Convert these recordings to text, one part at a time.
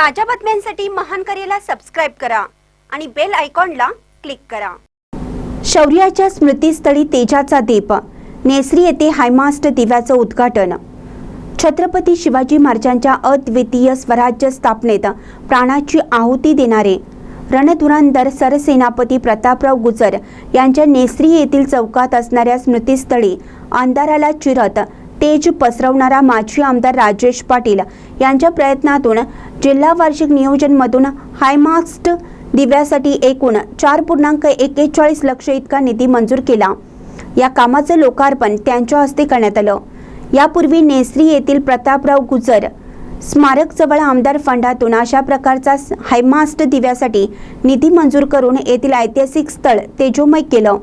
ताज्या बातम्यांसाठी महान करेला सबस्क्राईब करा आणि बेल आयकॉनला क्लिक करा. शौर्याच्या स्मृतीस्थळी तेजाचा दीप. नेसरी येथे हायमास्ट दिव्याचं उद्घाटन. छत्रपती शिवाजी महाराजांच्या अद्वितीय स्वराज्य स्थापनेत प्राणाची आहुती देणारे रणधुरंधर सरसेनापती प्रतापराव गुजर यांच्या नेसरी येथील चौकात असणाऱ्या स्मृतीस्थळी अंधाराला चिरत तेज पसरवणारा माजी आमदार राजेश पाटील यांच्या प्रयत्नातून जिल्हा वार्षिक नियोजनमधून हायमास्ट दिव्यासाठी एकूण चार पूर्णांक एकेचाळीस लक्ष इतका निधी मंजूर केला. या कामाचं लोकार्पण त्यांच्या हस्ते करण्यात आलं. यापूर्वी नेसरी येथील प्रतापराव गुजर स्मारक जवळ आमदार फंडातून अशा प्रकारचा हायमास्ट दिव्यासाठी निधी मंजूर करून येथील ऐतिहासिक स्थळ तेजोमय केलं.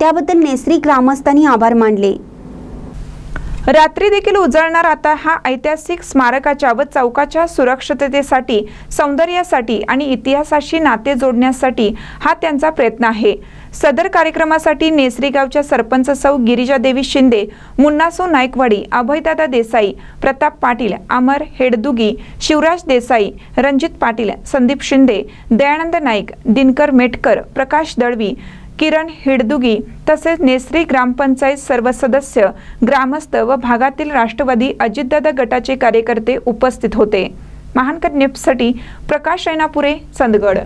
त्याबद्दल नेसरी ग्रामस्थांनी आभार मानले. रात्री देखील उजळणार आता हा ऐतिहासिक स्मारकाच्या व चौकाच्या सुरक्षिततेसाठी सौंदर्यासाठी आणि इतिहासाशी नाते जोडण्यासाठी हा त्यांचा प्रयत्न आहे. सदर कार्यक्रमासाठी नेसरी गावच्या सरपंच सौ गिरिजादेवी शिंदे मुन्नासो नायकवाडी अभयदादा देसाई प्रताप पाटील अमर हेडदुगी शिवराज देसाई रणजित पाटील संदीप शिंदे दयानंद नाईक दिनकर मेटकर प्रकाश दळवी किरण हिडदुगी तसेच नेसरी ग्रामपंचायत सर्व सदस्य ग्रामस्थ व भागातील राष्ट्रवादी अजितदादा गटाचे कार्यकर्ते उपस्थित होते. महानकर न्यूजसाठी प्रकाश रैनापुरे चंदगड.